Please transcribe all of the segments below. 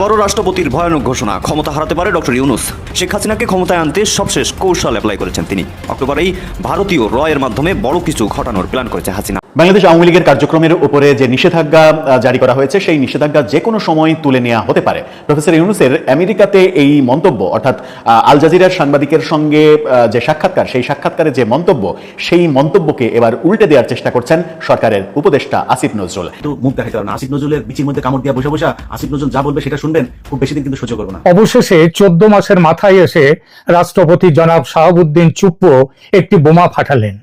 বড় রাষ্ট্রপতির ভয়ানক ঘোষণা ক্ষমতা হারাতে পারে ডক্টর ইউনুস। শেখ হাসিনাকে ক্ষমতায় আনতে সবশেষ কৌশল অ্যাপ্লাই করেছেন তিনি। অক্টোবরেই ভারতীয় রয়ের মাধ্যমে বড় কিছু ঘটানোর প্ল্যান করেছে হাসিনা। বাংলাদেশ আওয়ামী লীগের কার্যক্রমের উপরে যে নিষেধাজ্ঞা জারি করা হয়েছে সেই নিষেধাজ্ঞা যে কোনো সময় তুলে নেওয়া হতে পারে। প্রফেসর ইউনুসের আমেরিকাতে এই মন্তব্য অর্থাৎ আল জাজিরার সাংবাদিকের সঙ্গে যে সাক্ষাৎকার সেই সাক্ষাৎকারে যে মন্তব্য সেই মন্তব্যকে এবার উল্টে দেওয়ার চেষ্টা করছেন সরকারের উপদেষ্টা আসিফ নজরুল। কিন্তু মুখ দেখাতে আসিফ নজরুলের বিচির মধ্যে কামড় দিয়ে বসে বসে আসিফ নজরুল যা বলবে সেটা শুনবেন খুব বেশি দিন কিন্তু সহ্য করব না। অবশেষে চোদ্দ মাসের মাথায় এসে রাষ্ট্রপতি জনাব শাহাবুদ্দিন চুপ্পো একটি বোমা ফাটালেন।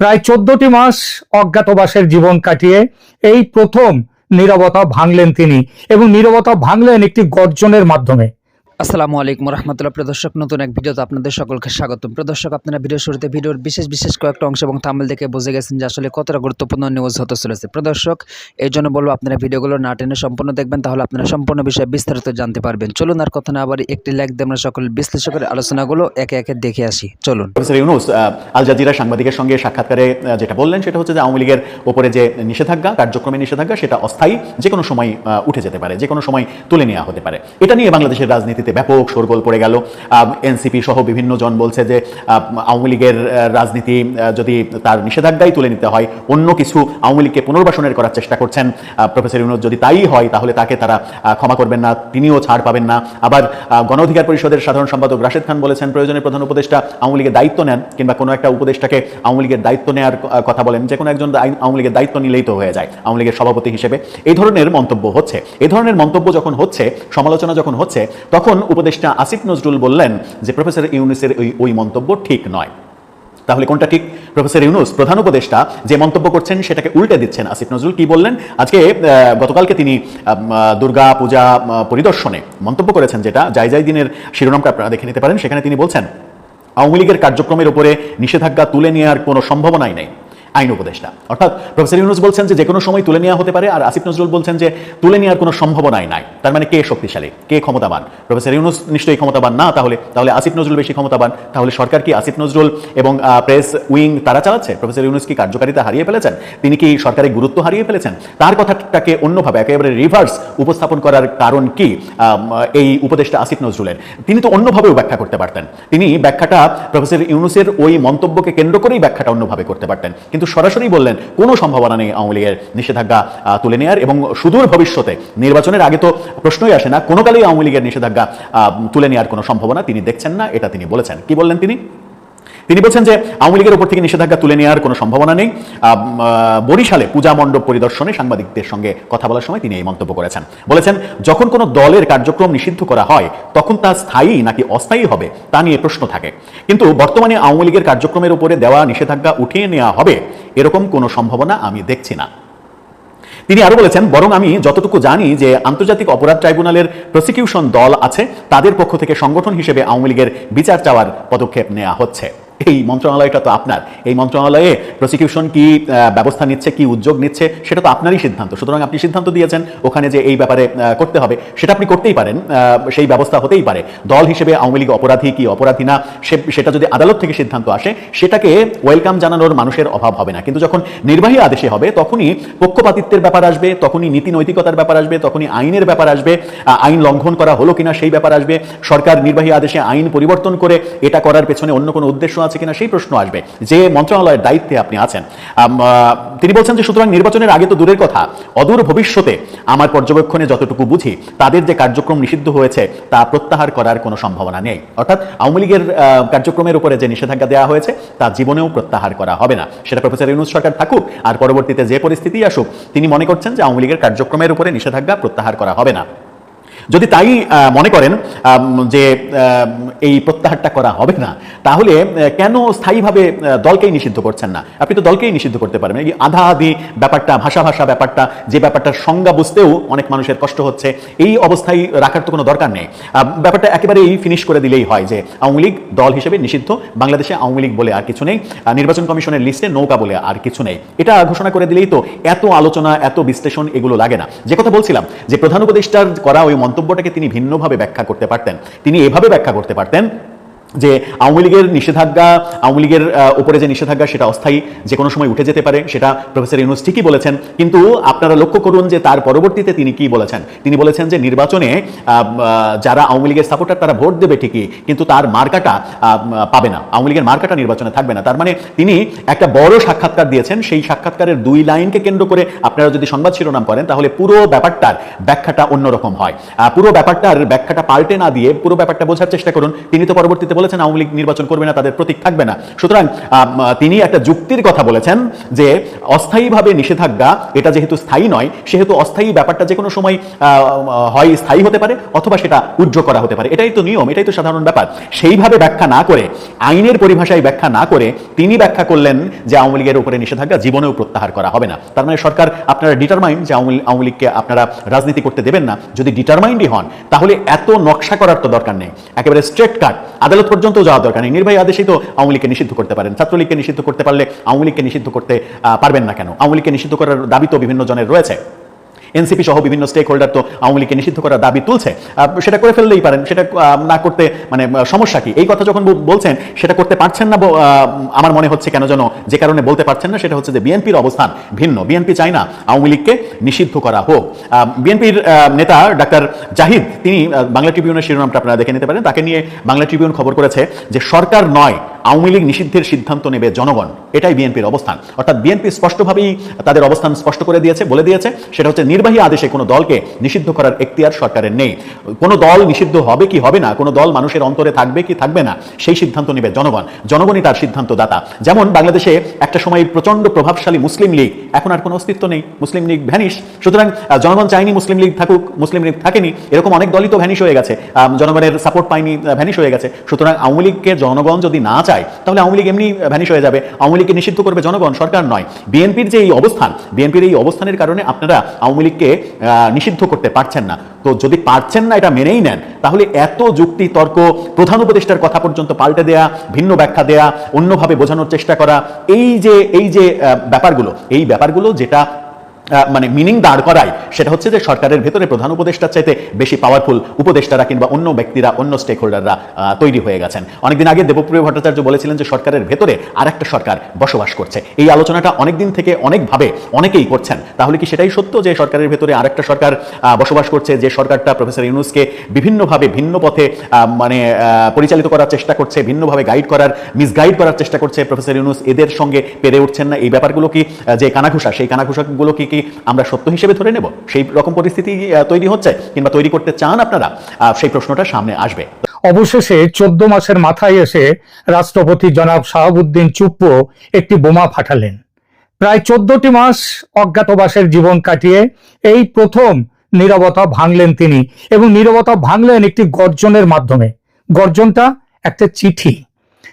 প্রায় চোদ্দটি মাস অজ্ঞাতবাসের জীবন কাটিয়ে এই প্রথম নিরবতা ভাঙলেন তিনি এবং নিরবতা ভাঙলেন একটি গর্জনের মাধ্যমে। আসসালামু আলাইকুম রহমতুল্লাহ। প্রদর্শক নতুন এক ভিডিওতে আপনাদের সকলকে স্বাগতম। প্রদর্শক আপনারা ভিডিও শুরুতে ভিডিওর বিশেষ বিশেষ কয়েকটা অংশ এবং থাম্বেল দেখে বুঝে গেছেন যে আসলে কতটা গুরুত্বপূর্ণ নিউজ হতে চলেছে। প্রদর্শক এই জন্য বলব আপনারা ভিডিওগুলো না টেনে সম্পূর্ণ দেখবেন, তাহলে আপনারা সম্পূর্ণ বিষয়ে বিস্তারিত জানতে পারবেন। চলুন আর কথা না আবার একটি লাইক দিয়ে আমরা সকল বিশ্লেষকের আলোচনাগুলো একে একে দেখে আসি। চলুন। ইউনুস আল জাজিরা সাংবাদিকের সঙ্গে সাক্ষাৎকারে যেটা বললেন সেটা হচ্ছে যে আওয়ামী লীগের ওপরে যে নিষেধাজ্ঞা, কার্যক্রমে নিষেধাজ্ঞা, সেটা অস্থায়ী যে কোনো সময় উঠে যেতে পারে যে কোনো সময় তুলে নেওয়া হতে পারে। এটা নিয়ে বাংলাদেশের রাজনীতিতে ব্যাপক শোরগোল পড়ে গেল। এনসিপি সহ বিভিন্ন জন বলছে যে আওয়ামী লীগের রাজনীতি যদি তার নিষেধাজ্ঞাই তুলে নিতে হয় অন্য কিছু আওয়ামী লীগকে পুনর্বাসনের করার চেষ্টা করছেন। প্রফেসর ইউনুস যদি তাই হয় তাহলে তাকে তারা ক্ষমা করবেন না তিনিও ছাড় পাবেন না। আবার আহ, গণ অধিকার পরিষদের সাধারণ সম্পাদক রাশেদ খান বলেছেন প্রয়োজনে প্রধান উপদেষ্টা আওয়ামী লীগের দায়িত্ব নেন কিংবা কোনো একটা উপদেষ্টাকে আওয়ামী লীগের দায়িত্ব নেওয়ার কথা বলেন। যে কোনো একজন আওয়ামী লীগের দায়িত্ব নিলেই তো হয়ে যায় আওয়ামী লীগের সভাপতি হিসেবে। এই ধরনের মন্তব্য হচ্ছে এই ধরনের মন্তব্য যখন হচ্ছে সমালোচনা যখন হচ্ছে তখন উপদেষ্টা আসিফ নজরুল বললেন যে প্রফেসর ইউনুসের ওই ওই মন্তব্য ঠিক নয়। তাহলে কোনটা ঠিক? প্রফেসর ইউনুস, প্রধান উপদেষ্টা, যে মন্তব্য করছেন সেটাকে উল্টে দিচ্ছেন আসিফ নজরুল। কি বললেন? আজকে গতকালকে তিনি দুর্গা পূজা পরিদর্শনে মন্তব্য করেছেন যেটা যাই যাই দিনের শিরোনামটা আপনারা দেখে নিতে পারেন। সেখানে তিনি বলছেন, আওয়ামী লীগের কার্যক্রমের উপরে নিষেধাজ্ঞা তুলে নেওয়ার কোনো সম্ভাবনাই নেই। আইন উপদেষ্টা। অর্থাৎ প্রফেসর ইউনুস বলছেন যে কোনো সময় তুলে নেওয়া হতে পারে আর আসিফ নজরুল বলছেন যে তুলে নেওয়ার কোনো সম্ভাবনাই নাই। তার মানে কে শক্তিশালী? কে ক্ষমতাবান? প্রফেসর ইউনুস নিশ্চয়ই ক্ষমতাবান না, তাহলে তাহলে আসিফ নজরুল বেশি ক্ষমতাবান। তাহলে সরকার কি আসিফ নজরুল এবং প্রেস উইং তারা চালাচ্ছে? প্রফেসর ইউনুস কি কার্যকারিতা হারিয়ে ফেলেছেন? তিনি কি সরকারের গুরুত্ব হারিয়ে ফেলেছেন? তার কথাটাকে অন্যভাবে, একেবারে রিভার্স উপস্থাপন করার কারণ কি এই উপদেষ্টা আসিফ নজরুলের? তিনি তো অন্যভাবেও ব্যাখ্যা করতে পারতেন। তিনি ব্যাখ্যাটা প্রফেসর ইউনুসের ওই মন্তব্যকে কেন্দ্র করেই ব্যাখ্যাটা অন্যভাবে করতে পারতেন। কিন্তু সরাসরি বললেন, কোনো সম্ভাবনা নেই আওয়ামী লীগের নিষেধাজ্ঞা তুলে নেওয়ার এবং সুদূর ভবিষ্যতে নির্বাচনের আগে তো প্রশ্নই আসে না, কোনো কালেই আওয়ামী লীগের নিষেধাজ্ঞা তুলে নেওয়ার কোনো সম্ভাবনা তিনি দেখছেন না, এটা তিনি বলেছেন। কি বললেন তিনি? তিনি বলছেন যে আওয়ামী লীগের উপর থেকে নিষেধাজ্ঞা তুলে নেওয়ার কোনো সম্ভাবনা নেই। বরিশালে পূজা মণ্ডপ পরিদর্শনে সাংবাদিকদের সঙ্গে কথা বলার সময় তিনি এই মন্তব্য করেছেন। বলেছেন, যখন কোনো দলের কার্যক্রম নিষিদ্ধ করা হয়, তখন তা স্থায়ী নাকি অস্থায়ী হবে, তা নিয়ে প্রশ্ন থাকে। কিন্তু বর্তমানে আওয়ামী লীগের কার্যক্রমের উপরে দেওয়া নিষেধাজ্ঞা উঠিয়ে নেওয়া হবে, এরকম কোনো সম্ভাবনা আমি দেখছি না। তিনি আরও বলেছেন, বরং আমি যতটুকু জানি যে আন্তর্জাতিক অপরাধ ট্রাইব্যুনালের প্রসিকিউশন দল আছে, তাদের পক্ষ থেকে সংগঠন হিসেবে আওয়ামী লীগের বিচার চাওয়ার পদক্ষেপ নেওয়া হচ্ছে। এই মন্ত্রণালয়টা তো আপনার। এই মন্ত্রণালয়ে প্রসিকিউশন কি ব্যবস্থা নিচ্ছে, কি উদ্যোগ নিচ্ছে, সেটা তো আপনারই সিদ্ধান্ত। সুতরাং আপনি সিদ্ধান্ত দিয়েছেন, ওখানে যে এই ব্যাপারে করতে হবে, সেটা আপনি করতেই পারেন সেই ব্যবস্থা হতেই পারে। দল হিসেবে আওয়ামী লীগ অপরাধী কি অপরাধী না সেটা যদি আদালত থেকে সিদ্ধান্ত আসে, সেটাকে ওয়েলকাম জানানোর মানুষের অভাব হবে না। কিন্তু যখন নির্বাহী আদেশে হবে, তখনই পক্ষপাতিত্বের ব্যাপার আসবে, তখনই নীতি নৈতিকতার ব্যাপার আসবে, তখনই আইনের ব্যাপার আসবে আইন লঙ্ঘন করা হলো কিনা সেই ব্যাপার আসবে। সরকার নির্বাহী আদেশে আইন পরিবর্তন করে এটা করার পেছনে অন্য কোনো উদ্দেশ্য আছে কিনা সেই প্রশ্ন আসবে। যে মন্ত্রণালয়ের দায়িত্বে আপনি আছেন। তিনি বলছেন যে সুতরাং নির্বাচনের আগে তো দূরের কথা। অদূর ভবিষ্যতে আমার পর্যবেক্ষণে যতটুকু বুঝি, তাদের যে কার্যক্রম নিষিদ্ধ হয়েছে, তা প্রত্যাহার করার কোনো সম্ভাবনা নেই। অর্থাৎ আওয়ামী লীগের কার্যক্রমের উপরে যে নিষেধাজ্ঞা দেওয়া হয়েছে, তা জীবনেও প্রত্যাহার করা হবে না। সেটা প্রফেসর ইউনুস সরকার থাকুক, আর পরবর্তীতে যে পরিস্থিতি আসুক, তিনি মনে করছেন যে আওয়ামী লীগের কার্যক্রমের উপরে নিষেধাজ্ঞা প্রত্যাহার করা হবে না। যদি তাই মনে করেন যে এই প্রত্যাহারটা করা হবে না, তাহলে কেন স্থায়ীভাবে দলকেই নিষিদ্ধ করছেন না? আপনি তো দলকেই নিষিদ্ধ করতে পারবেন। এই আধা আধি ব্যাপারটা ভাষা ভাষা ব্যাপারটা, যে ব্যাপারটার সংজ্ঞা বুঝতেও অনেক মানুষের কষ্ট হচ্ছে, এই অবস্থায় রাখার তো কোনো দরকার নেই। ব্যাপারটা একেবারেই ফিনিশ করে দিলেই হয় যে, আওয়ামী লীগ দল হিসেবে নিষিদ্ধ, বাংলাদেশে আওয়ামী লীগ বলে আর কিছু নেই নির্বাচন কমিশনের লিস্টে নৌকা বলে আর কিছু নেই। এটা ঘোষণা করে দিলেই তো এত আলোচনা, এত বিশ্লেষণ এগুলো লাগে না। যে কথা বলছিলাম, যে প্রধান উপদেষ্টার করা ওই মন্তব্যটাকে তিনি ভিন্নভাবে ব্যাখ্যা করতে পারতেন। তিনি এভাবে ব্যাখ্যা করতে পারতেন যে আওয়ামী লীগের নিষেধাজ্ঞা, আওয়ামী লীগের উপরে যে নিষেধাজ্ঞা সেটা অস্থায়ী যে কোনো সময় উঠে যেতে পারে, সেটা প্রফেসর ইউনুস ঠিকই বলেছেন। কিন্তু আপনারা লক্ষ্য করুন যে তার পরবর্তীতে তিনি কি বলেছেন? তিনি বলেছেন যে নির্বাচনে যারা আওয়ামী লীগের সাপোর্টার তারা ভোট দেবে ঠিকই, কিন্তু তার মার্কাটা পাবে না। আওয়ামী লীগের মার্কাটা নির্বাচনে থাকবে না। তার মানে তিনি একটা বড় সাক্ষাৎকার দিয়েছেন। সেই সাক্ষাৎকারের দুই লাইনকে কেন্দ্র করে আপনারা যদি সংবাদ শিরোনাম করেন, তাহলে পুরো ব্যাপারটার ব্যাখ্যাটা অন্যরকম হয়। পুরো ব্যাপারটার ব্যাখ্যাটা পাল্টে না দিয়ে পুরো ব্যাপারটা বোঝার চেষ্টা করুন। তিনি তো পরবর্তীতে বলেছেন আওয়ামী লীগ নির্বাচন করবে না, তাদের প্রতীক থাকবে না। সুতরাং তিনি একটা যুক্তির কথা বলেছেন যে অস্থায়ীভাবে নিষেধাজ্ঞা, এটা যেহেতু স্থায়ী নয়, সেহেতু অস্থায়ী ব্যাপারটা যে কোনো সময় হয় স্থায়ী হতে পারে, অথবা সেটা উজ্জ্ব করা হতে পারে। এটাই তো নিয়ম, এটাই তো সাধারণ ব্যাপার। সেইভাবে ব্যাখ্যা না করে, আইনের পরিভাষায় ব্যাখ্যা না করে তিনি ব্যাখ্যা করলেন যে আওয়ামী লীগের উপরে নিষেধাজ্ঞা জীবনেও প্রত্যাহার করা হবে না। তার মানে সরকার আপনারা ডিটারমাইন্ড যে আওয়ামী লীগকে আপনারা রাজনীতি করতে দেবেন না। যদি ডিটারমাইন্ডই হন, তাহলে এত নকশা করার তো দরকার নেই। একেবারে স্ট্রেট কাট আদালত পর্যন্ত যাওয়া দরকার নেই। নির্বাহী আদেশেই তো আওয়ামী লীগকে নিষিদ্ধ করতে পারেন। ছাত্রলীগকে নিষিদ্ধ করতে পারলে আওয়ামী লীগকে নিষিদ্ধ করতে পারবেন না কেন? আওয়ামী লীগকে নিষিদ্ধ করার দাবি তো বিভিন্ন জনের রয়েছে। এনসিপি সহ বিভিন্ন স্টেক হোল্ডার তো আওয়ামী লীগকে নিষিদ্ধ করার দাবি তুলছে। সেটা করে ফেললেই পারেন, সেটা না করতে মানে সমস্যা কি? এই কথা যখন বলছেন, সেটা করতে পারছেন না আমার মনে হচ্ছে কেন যেন যে কারণে বলতে পারছেন না, সেটা হচ্ছে যে বিএনপির অবস্থান ভিন্ন। বিএনপি চায় না আওয়ামী লীগকে নিষিদ্ধ করা হোক। বিএনপির নেতা ডাক্তার জাহিদ, তিনি বাংলা ট্রিবিউনের শিরোনামটা আপনারা দেখে নিতে পারেন। তাকে নিয়ে বাংলা ট্রিবিউন খবর করেছে যে সরকার নয়, আওয়ামী লীগ নিষিদ্ধের সিদ্ধান্ত নেবে জনগণ। এটাই বিএনপির অবস্থান। অর্থাৎ বিএনপি স্পষ্টভাবেই তাদের অবস্থান স্পষ্ট করে দিয়েছে, বলে দিয়েছে। সেটা হচ্ছে নির্বাহী আদেশে কোনো দলকে নিষিদ্ধ করার এখতিয়ার সরকারের নেই। কোনো দল নিষিদ্ধ হবে কি হবে না? কোনো দল মানুষের অন্তরে থাকবে কি থাকবে না? সেই সিদ্ধান্ত নেবে জনগণ। জনগণই তার সিদ্ধান্ত দাতা যেমন বাংলাদেশে একটা সময় প্রচণ্ড প্রভাবশালী মুসলিম লীগ, এখন আর কোনো অস্তিত্ব নেই। Muslim League vanish. সুতরাং জনগণ চায়নি মুসলিম লীগ থাকুক, মুসলিম লীগ থাকেনি। এরকম অনেক দলই তো ভ্যানিশ হয়ে গেছে। জনগণের সাপোর্ট পায়নি ভ্যানিশ হয়ে গেছে। সুতরাং আওয়ামী লীগকে জনগণ যদি না চায়, তাহলে আওয়ামী লীগ এমনি ভ্যানিশ হয়ে যাবে। আওয়ামী লীগকে নিষিদ্ধ করবে জনগণ, সরকার নয়। বিএনপির যে এই অবস্থান, বিএনপির এই অবস্থানের কারণে আপনারা আওয়ামী লীগকে নিষিদ্ধ করতে পারছেন না। তো যদি পারছেন না এটা মেনেই নেন, তাহলে এত যুক্তি তর্ক প্রধান উপদেষ্টার কথা পর্যন্ত পাল্টে দেয়া, ভিন্ন ব্যাখ্যা দেয়া, অন্যভাবে বোঝানোর চেষ্টা করা, এই যে এই যে ব্যাপারগুলো, এই ব্যাপারগুলো যেটা মানে মিনিং দাঁড় করায় সেটা হচ্ছে যে সরকারের ভেতরে প্রধান উপদেষ্টার চাইতে বেশি পাওয়ারফুল উপদেষ্টারা কিংবা অন্য ব্যক্তিরা অন্য স্টেক হোল্ডাররা তৈরি হয়ে গেছেন। অনেকদিন আগে দেবপ্রিয় ভট্টাচার্য বলেছিলেন যে সরকারের ভেতরে আরেকটা সরকার বসবাস করছে। এই আলোচনাটা অনেকদিন থেকে অনেকভাবে অনেকেই করছেন। তাহলে কি সেটাই সত্য যে সরকারের ভেতরে আরেকটা সরকার আহ, বসবাস করছে যে সরকারটা প্রফেসর ইউনুসকে বিভিন্নভাবে ভিন্ন পথে মানে পরিচালিত করার চেষ্টা করছে ভিন্নভাবে গাইড করার মিসগাইড করার চেষ্টা করছে প্রফেসর ইউনুস? এদের সঙ্গে পেরে উঠছেন না? এই ব্যাপারগুলো কি যে কানাঘুষা সেই কানাঘুষাগুলো কি কি আমরা সত্য হিসেবে ধরে নেব। সেই রকম পরিস্থিতি তৈরি হচ্ছে কিংবা তৈরি করতে চান আপনারা সেই প্রশ্নটা সামনে আসবে। অবশেষে চোদ্দ মাসের মাথায় এসে রাষ্ট্রপতি জনাব শাহাবুদ্দিন চুপ্পু একটি বোমা ফাটালেন। প্রায় চোদ্দটি মাস অজ্ঞাতবাসের জীবন কাটিয়ে এই প্রথম নীরবতা ভাঙলেন তিনি এবং নীরবতা ভাঙলেন একটি গর্জনের মাধ্যমে। গর্জনটা একটা চিঠি।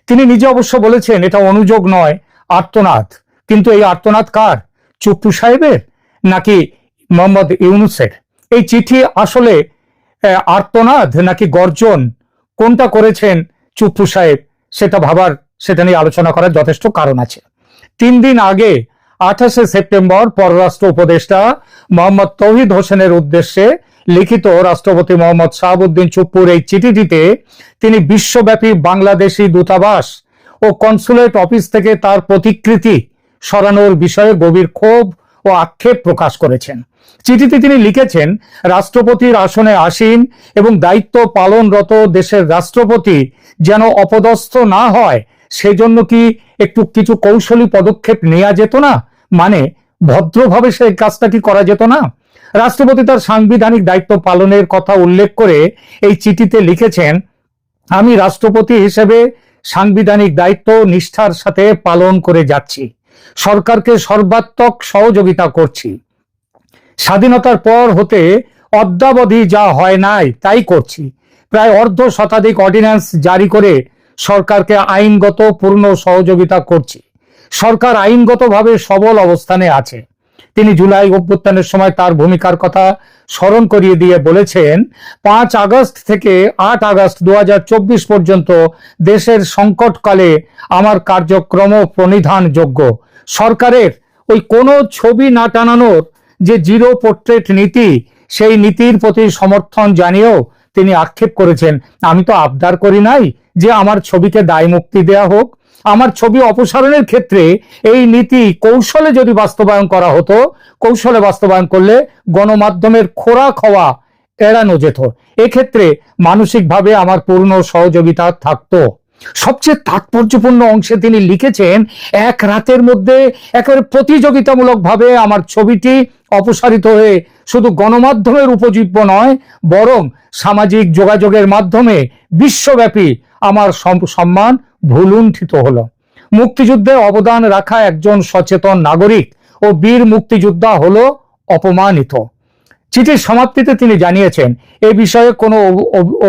তিনি নিজে অবশ্য বলেছেন, এটা অনুযোগ নয়, আর্তনাদ। কিন্তু এই আর্তনাদ কার? চুপ্পু সাহেবের? নাকি মোহাম্মদ ইউনুসের এই চিঠি আসলে আর্তনাদ নাকি গর্জন? কোনটা করেছেন চুপ্পু সাহেব? সেটা ভাবার, সেটা নিয়ে আলোচনা করার যথেষ্ট কারণ আছে। তিন দিন আগে, আঠাশে সেপ্টেম্বর, পররাষ্ট্র উপদেষ্টা মোহাম্মদ তৌহিদ হোসেনের উদ্দেশ্যে লিখিত রাষ্ট্রপতি মোহাম্মদ শাহাবুদ্দিন চুপ্পুর এই চিঠিটিতে তিনি বিশ্বব্যাপী বাংলাদেশি দূতাবাস ও কনসুলেট অফিস থেকে তার প্রতিকৃতি সরানোর বিষয়ে গভীর ক্ষোভ ও আক্ষেপ প্রকাশ করেছেন। চিঠিতে তিনি লিখেছেন, রাষ্ট্রপতির আসনে আসীন এবং দায়িত্ব পালনরত দেশের রাষ্ট্রপতি যেন অপদস্থ না হয়, সেজন্য কি একটু কিছু কৌশলী পদক্ষেপ নেওয়া যেত না? মানে ভদ্রভাবে সেই কাজটা কি করা যেত না? রাষ্ট্রপতি তার সাংবিধানিক দায়িত্ব পালনের কথা উল্লেখ করে এই চিঠিতে লিখেছেন, আমি রাষ্ট্রপতি হিসেবে সাংবিধানিক দায়িত্ব নিষ্ঠার সাথে পালন করে যাচ্ছি। সরকারকে সর্বাত্মক সহযোগিতা করছি। স্বাধীনতার পর হতে অদ্যাবধি যা হয় নাই, তাই করছি। প্রায় অর্ধ শতাধিক অর্ডিন্যান্স জারি করে সরকারকে আইনগত পূর্ণ সহযোগিতা করছি। সরকার আইনগতভাবে সবল অবস্থানে আছে। তিনি জুলাই অভ্যুত্থানের সময় তার ভূমিকার কথা স্মরণ করিয়ে দিয়ে বলেছেন, পাঁচ আগস্ট থেকে আট আগস্ট দু হাজার চব্বিশ পর্যন্ত দেশের সংকটকালে আমার কার্যক্রম প্রণিধানযোগ্য সরকারের ওই কোনো ছবি না টানানোর যে জিরো পোর্ট্রেট নীতি, সেই নীতির প্রতি সমর্থন জানিয়েও তিনি আক্ষেপ করেছেন। আমি তো আবদার করি নাই যে আমার ছবিকে দায় মুক্তি দেয়া হোক আমার ছবি অপসারণের ক্ষেত্রে এই নীতি কৌশলে যদি বাস্তবায়ন করা হতো, কৌশলে বাস্তবায়ন করলে গণমাধ্যমের খোরাক হওয়া এড়ানো যেত। এক্ষেত্রে মানসিকভাবে আমার পূর্ণ সহযোগিতা থাকতো। সবচেয়ে তাৎপর্যপূর্ণ অংশে তিনি লিখেছেন, এক রাতের মধ্যে একেবারে প্রতিযোগিতামূলকভাবে আমার ছবিটি অপসারিত হয়ে শুধু গণমাধ্যমের উপজীব্য নয়, বরং সামাজিক যোগাযোগের মাধ্যমে বিশ্বব্যাপী আমার সম- সম্মান ভুলুণ্ঠিত হলো। মুক্তিযুদ্ধে অবদান রাখা একজন সচেতন নাগরিক ও বীর মুক্তিযোদ্ধা হলো অপমানিত। চিঠির সমাপ্তিতে তিনি জানিয়েছেন, এ বিষয়ে কোনো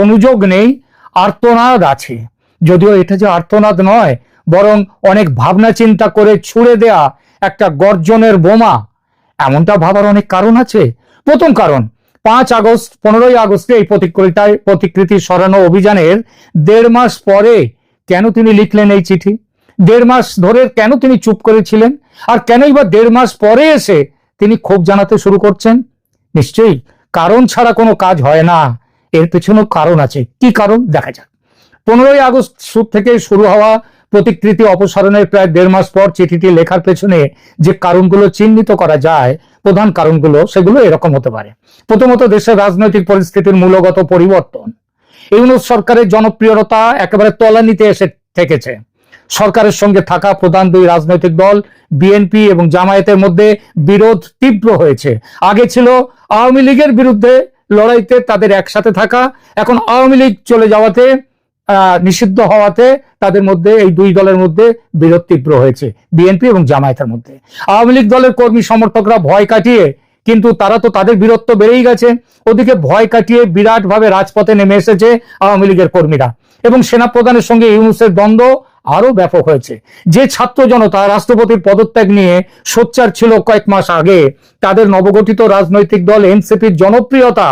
অনুযোগ নেই, আর্তনাদ আছে। যদিও এটা যে আর্তনাদ নয়, বরং অনেক ভাবনা চিন্তা করে ছুড়ে দেয়া একটা গর্জনের বোমা। এমনটা ভাবার অনেক কারণ আছে। প্রথম কারণ, পাঁচ আগস্ট, পনেরোই আগস্টে এই প্রতিকৃতায় প্রতিকৃতি সরানো অভিযানের দেড় মাস পরে কেন তিনি লিখলেন এই চিঠি? দেড় মাস ধরে কেন তিনি চুপ করেছিলেন? আর কেনই বা দেড় মাস পরে এসে তিনি ক্ষোভ জানাতে শুরু করছেন? নিশ্চয়ই কারণ ছাড়া কোনো কাজ হয় না। এর পেছনেও কারণ আছে। কি কারণ? দেখা যাক। পনেরোই আগস্ট সু- থেকে শুরু হওয়া প্রতিকৃতি অপসারণের প্রায় দেড় মাস পর চিঠিটি লেখার পেছনে যে কারণগুলো চিহ্নিত করা যায়, প্রধান কারণগুলো, সেগুলো এরকম হতে পারে। প্রথমত দেশের রাজনৈতিক পরিস্থিতির মূলগত পরিবর্তন। ইউনুস সরকারের জনপ্রিয়তা একেবারে তলানিতে এসে থেকেছে। সরকারের সঙ্গে থাকা প্রধান দুই রাজনৈতিক দল বিএনপি এবং জামায়াতের মধ্যে বিরোধ তীব্র হয়েছে। আগে ছিল আওয়ামী লীগের বিরুদ্ধে লড়াইতে তাদের একসাথে থাকা, এখন আওয়ামী লীগ চলে যাওয়াতে নিষিদ্ধ হওয়াতে তাদের মধ্যে, এই দুই দলের মধ্যে বিরোধ তীব্র হয়েছে বিএনপি এবং জামায়াতের মধ্যে। আওয়ামী লীগ দলের কর্মী সমর্থকরা ভয় কাটিয়ে কিন্তু তারা তো তাদের বীরত্ব বেড়েই গেছে। ওদিকে ভয় কাটিয়ে বিরাটভাবে রাজপথে নেমে এসেছে আওয়ামী লীগের কর্মীরা। এবং সেনাপ্রধানের সঙ্গে ইউনুসের দ্বন্দ্ব আরও ব্যাপক হয়েছে। যে ছাত্র জনতা রাষ্ট্রপতির পদত্যাগ নিয়ে সোচ্চার ছিল কয়েক মাস আগে, তাদের নবগঠিত রাজনৈতিক দল এনসিপির জনপ্রিয়তা,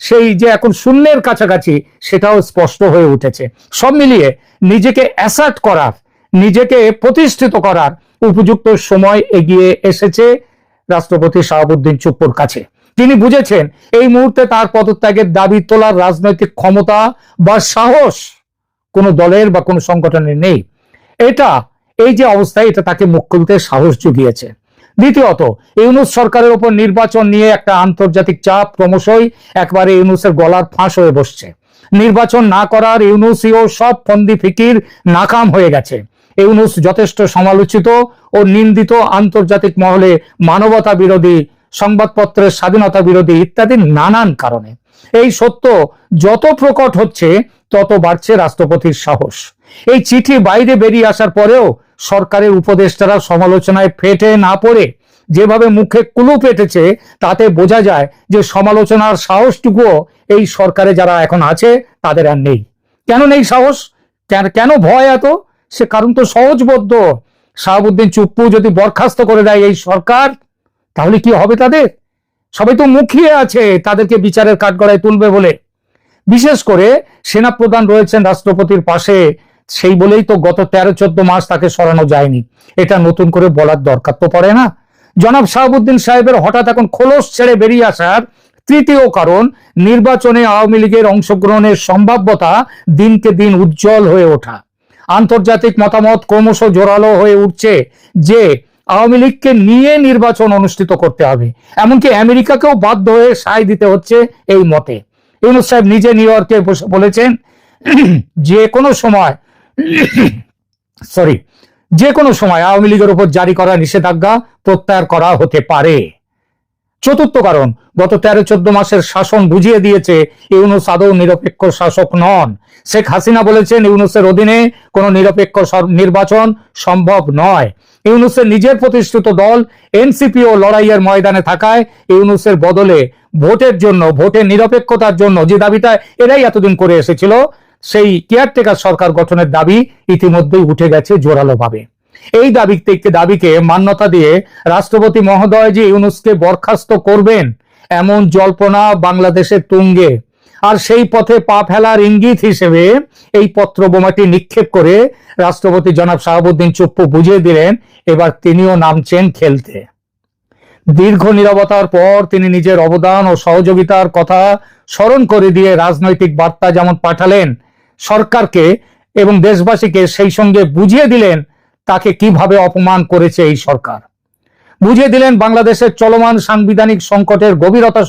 সেই যে এখন শূন্যের কাছাকাছি, সেটাও স্পষ্ট হয়ে উঠেছে। সব মিলিয়ে নিজেকে অ্যাসার্ট করার, নিজেকে প্রতিষ্ঠিত করার উপযুক্ত সময় এগিয়ে এসেছে রাষ্ট্রপতি শাহাবুদ্দিন চুপ্পুর কাছে। তিনি বুঝেছেন, এই মুহূর্তে তার পদত্যাগের দাবি তোলার রাজনৈতিক ক্ষমতা বা সাহস কোনো দলের বা কোনো সংগঠনের নেই। এটা, এই যে অবস্থায় এটা তাকে মুখ খুলতে সাহস জুগিয়েছে। দ্বিতীয়ত, ইউনুস সরকারের উপর নির্বাচন নিয়ে একটা আন্তর্জাতিক চাপ ক্রমশই একবারে ইউনুসের গলার ফাঁস হয়ে বসছে। নির্বাচন না করার ইউনুসিও সব ফন্দি ফিকির নাকাম হয়ে গেছে। ইউনুস যথেষ্ট সমালোচিত ও নিন্দিত আন্তর্জাতিক মহলে মানবতা বিরোধী, সংবাদপত্রের স্বাধীনতা বিরোধী ইত্যাদি নানান কারণে। এই সত্য যত প্রকট হচ্ছে, তত বাড়ছে রাষ্ট্রপতির সাহস। এই চিঠি বাইরে বেরিয়ে আসার পরেও সরকারের উপদেষ্টারা সমালোচনায় ফেটে না পড়ে। যেভাবে মুখে কুলু পেটেছে তাতে বোঝা যায় যে সমালোচনার সাহসটুকুও এই সরকারে যারা এখন আছে, তাদের আর নেই। কেন নেই সাহস? কেন- ভয় এত? সে কারণ তো সহজবদ্ধ শাহাবুদ্দিন চুপ্পু যদি বরখাস্ত করে দেয় এই সরকার, তাহলে কি হবে তাদের? সবাই তো মুখিয়ে আছে, তাদেরকে বিচারের কাঠগড়ায় তুলবে বলে। বিশেষ করে সেনাপ্রধান রয়েছেন রাষ্ট্রপতির পাশে, সেই বলেই তো গত তেরো, চোদ্দ মাস তাকে সরানো যায়নি। এটা নতুন করে বলার দরকার তো পড়ে না। জনাব শাহাবুদ্দিন সাহেবের হঠাৎ এখন খোলস ছেড়ে বেরিয়ে আসার তৃতীয় কারণ, নির্বাচনে আওয়ামী লীগের অংশগ্রহণের সম্ভাব্যতা দিনকে দিন উজ্জ্বল হয়ে ওঠা। আন্তর্জাতিক মতামত ক্রমশ জোরালো হয়ে উঠছে যে আওয়ামী লীগকে নিয়ে নির্বাচন অনুষ্ঠিত করতে হবে। এমনকি আমেরিকাকেও বাধ্য হয়ে সায় দিতে হচ্ছে এই মতে। ইউনুস সাহেব নিজে নিউ ইয়র্কে বলেছেন, যে কোনো সময়, সরি, যে কোনো সময় আওয়ামী লীগের উপর জারি করা নিষেধাজ্ঞা প্রত্যাহার করা হতে পারে। চতুর্থ কারণ, গত তেরো চোদ্দ মাসের শাসন বুঝিয়ে দিয়েছে ইউনুস আদৌ নিরপেক্ষ শাসক নন। শেখ হাসিনা বলেছেন ইউনুসের অধীনে কোনো নিরপেক্ষ নির্বাচন সম্ভব নয়। ইউনুসের নিজের প্রতিষ্ঠিত দল এনসিপি ও লড়াইয়ের ময়দানে থাকায় ইউনুসের বদলে ভোটের জন্য ভোটের নিরপেক্ষতার জন্য যে দাবিটা এরাই এতদিন করে এসেছিল, সেই কেয়ারটেকার সরকার গঠনের দাবি ইতিমধ্যেই উঠে গেছে জোরালোভাবে। এই দাবিকে দাবিকে মান্যতা দিয়ে রাষ্ট্রপতি মহোদয় যে ইউনুসকে বরখাস্ত করবেন এমন জল্পনা বাংলাদেশের তুঙ্গে। আর সেই পথে পা ফেলার ইঙ্গিত হিসেবে এই পত্র বোমাটি নিক্ষেপ করে রাষ্ট্রপতি জনাব শাহাবুদ্দিন চুপ্পু বুঝিয়ে দিলেন, এবার তিনিও নামছেন খেলতে। দীর্ঘ নিরবতার পর তিনি নিজের অবদান ও সহযোগিতার কথা স্মরণ করে দিয়ে রাজনৈতিক বার্তা যেমন পাঠালেন, সরকারকে এবং দেশবাসীকে সেই সঙ্গে বুঝিয়ে দিলেন তাকে কীভাবে অপমান করেছে এই সরকার? বুঝিয়ে দিলেন বাংলাদেশের চলমান সাংবিধানিক সংকটের গভীরতা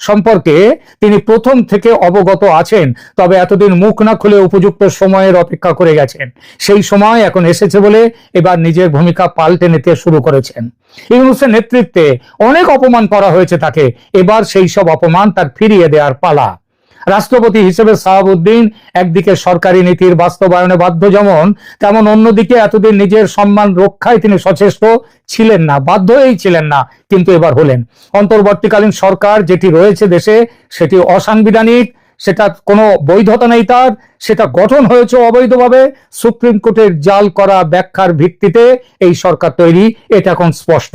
সম্পর্কে তিনি প্রথম থেকে অবগত আছেন, তবে এতদিন মুখ না খুলে উপযুক্ত সময়ের অপেক্ষা করে গেছেন। সেই সময় এখন এসেছে বলে এবার নিজের ভূমিকা পাল্টে নিতে শুরু করেছেন। ইউনুসের নেতৃত্বে অনেক অপমান করা হয়েছে তাকে, এবার সেই সব অপমান তার ফিরিয়ে দেওয়ার পালা। রাষ্ট্রপতি হিসেবে সাহাবুদ্দিন একদিকে সরকারি নীতির বাস্তবায়নে বাধ্য যেমন, তেমন অন্যদিকে এতদিন নিজের সম্মান রক্ষায় তিনি সচেষ্ট ছিলেন না বাধ্য হয়েই ছিলেন না, কিন্তু এবার হলেন। অন্তর্বর্তীকালীন সরকার যেটি রয়েছে দেশে, সেটি অসাংবিধানিক, সেটা কোনো বৈধতা নেই তার, সেটা গঠন হয়েছে অবৈধভাবে, সুপ্রিম কোর্টের জাল করা ব্যাখ্যার ভিত্তিতে এই সরকার তৈরি, এটা এখন স্পষ্ট।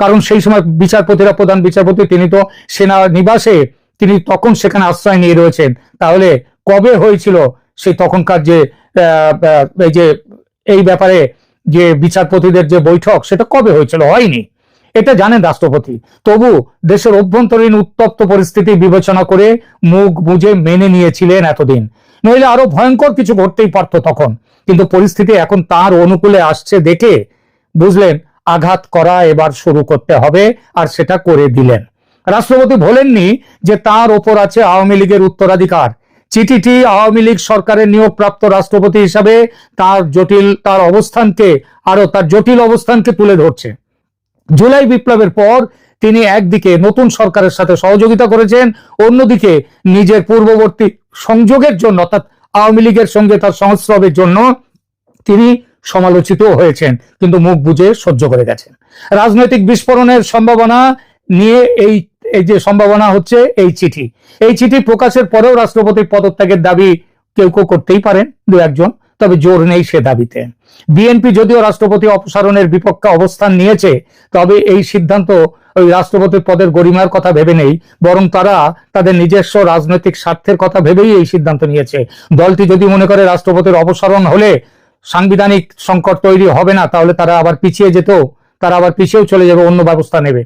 কারণ সেই সময় বিচারপতিরা প্রধান বিচারপতি, তিনি তো সেনা নিবাসে তিনি তখন সেখানে আশ্রয় নিয়ে রয়েছেন। তাহলে কবে হয়েছিল সেই তখনকার যে এই যে, এই ব্যাপারে যে বিচারপতিদের যে বৈঠক, সেটা কবে হয়েছিল? হয়নি। এটা জানেন রাষ্ট্রপতি। তবু দেশের অভ্যন্তরীণ উত্তপ্ত পরিস্থিতি বিবেচনা করে মুখ বুঝে মেনে নিয়েছিলেন এতদিন। নইলে আরও ভয়ঙ্কর কিছু ঘটতেই পারতো তখন। কিন্তু পরিস্থিতি এখন তার অনুকূলে আসছে দেখে বুঝলেন, আঘাত করা এবার শুরু করতে হবে, আর সেটা করে দিলেন। রাষ্ট্রপতি বলেননি যে তার ওপর আছে আওয়ামী লীগের উত্তরাধিকার। চিঠিটি আওয়ামী লীগ সরকারের নিয়োগপ্রাপ্ত রাষ্ট্রপতি হিসাবে তার জটিল, তার অবস্থানকে আরও তার জটিল অবস্থানকে তুলে ধরছে। জুলাই বিপ্লবের পর তিনি একদিকে নতুন সরকারের সাথে সহযোগিতা করেছেন, অন্যদিকে নিজের পূর্ববর্তী সংযোগের জন্য, অর্থাৎ আওয়ামী লীগের সঙ্গে তার সংস্রবের জন্য তিনি সমালোচিত হয়েছেন, কিন্তু মুখ বুঝে সহ্য করে গেছেন। রাজনৈতিক বিস্ফোরণের সম্ভাবনা নিয়ে এই এই যে সম্ভাবনা হচ্ছে এই চিঠি। এই চিঠি প্রকাশের পরেও রাষ্ট্রপতির পদত্যাগের দাবি কেউ কেউ করতেই পারেন দু একজন, তবে জোর নেই সে দাবিতে। বিএনপি যদিও রাষ্ট্রপতি অপসারণের বিপক্ষে অবস্থান নিয়েছে, তবে এই সিদ্ধান্ত ওই রাষ্ট্রপতির পদের গরিমার কথা ভেবে নেই, বরং তারা তাদের নিজস্ব রাজনৈতিক স্বার্থের কথা ভেবেই এই সিদ্ধান্ত নিয়েছে। দলটি যদি মনে করে রাষ্ট্রপতির অপসারণ হলে সাংবিধানিক সংকট তৈরি হবে না, তাহলে তারা আবার পিছিয়ে যেত, তারা আবার পিছিয়েও চলে যাবে, অন্য ব্যবস্থা নেবে।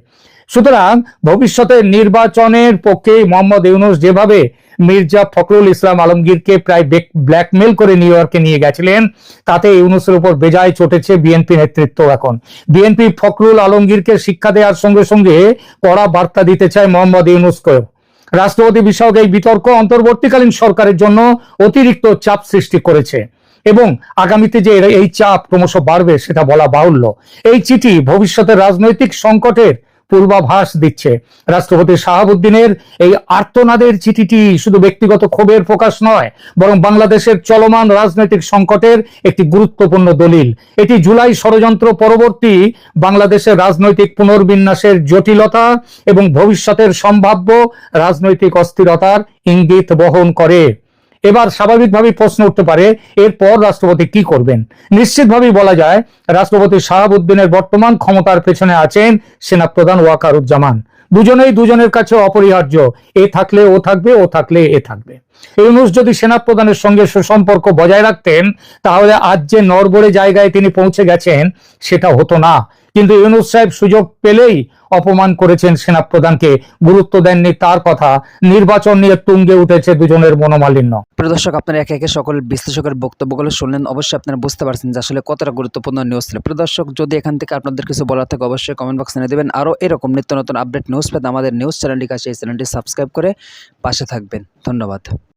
সুতরাং ভবিষ্যতে নির্বাচনের পক্ষে মোহাম্মদ ইউনুস যেভাবে মির্জা ফখরুল ইসলাম আলমগীরকে প্রায় ব্ল্যাকমেল করে নিউ ইয়র্কে নিয়ে গেছিলেন, তাতে ইউনুসের উপর বেজায় চটেছে বিএনপি নেতৃত্ব এখন। বিএনপি ফখরুল আলমগীরকে শিক্ষা দেওয়ার সঙ্গে সঙ্গে কড়া বার্তা দিতে চায় মোহাম্মদ ইউনুসকেও। রাষ্ট্রপতি বিষয়ক এই বিতর্ক অন্তর্বর্তীকালীন সরকারের জন্য অতিরিক্ত চাপ সৃষ্টি করেছে এবং আগামীতে যে এই চাপ ক্রমশ বাড়বে সেটা বলা বাহুল্য। এই চিঠি ভবিষ্যতের রাজনৈতিক সংকটের পূর্বাভাস দিচ্ছে। রাষ্ট্রপতি শাহাবুদ্দিনের এই আর্তনাদের চিঠিটি শুধু ব্যক্তিগত ক্ষোভের প্রকাশ নয়, বরং বাংলাদেশের চলমান রাজনৈতিক সংকটের একটি গুরুত্বপূর্ণ দলিল। এটি জুলাই ষড়যন্ত্র পরবর্তী বাংলাদেশের রাজনৈতিক পুনর্বিন্যাসের জটিলতা এবং ভবিষ্যতের সম্ভাব্য রাজনৈতিক অস্থিরতার ইঙ্গিত বহন করে। এবার স্বাভাবিকভাবেই প্রশ্ন উঠতে পারে, এরপর রাষ্ট্রপতি কি করবেন? নিশ্চিতভাবেই বলা যায়, রাষ্ট্রপতি শাহাবুদ্দিনের বর্তমান ক্ষমতার পেছনে আছেন সেনাপ্রধান ওয়াকারুজ্জামান। দুজনেই দুজনের কাছে অপরিহার্য, এ থাকলে ও থাকবে, ও থাকলে এ থাকবে। ইউনুস যদি সেনাপ্রধানের সঙ্গে সুসম্পর্ক বজায় রাখতেন, তাহলে আজ যে নরবরে জায়গায় তিনি পৌঁছে গেছেন, সেটা হতো না। কিন্তু ইউনুস সাহেব সুযোগ পেলেই অপমান করেছেন সেনাপ্রধানকে। গুরুত্ব দেননি তার কথা। নির্বাচন নিয়ে তুঙ্গে উঠেছে দুজনের মনোমালিন্য। প্রিয় দর্শক, আপনারা একে একে সকল বিশ্লেষকের বক্তব্যগুলো শুনলেন। অবশ্যই আপনারা বুঝতে পারছেন যে আসলে কতটা গুরুত্বপূর্ণ নিউজ ছিল। প্রদর্শক যদি এখান থেকে আপনাদের কিছু বলার থাকে, অবশ্যই কমেন্ট বক্সে এনে দেবেন। আরও এরকম নিত্য নতুন আপডেট নিউজ পেতে আমাদের নিউজ চ্যানেলটি কাছে এই চ্যানেলটি সাবস্ক্রাইব করে পাশে থাকবেন। ধন্যবাদ।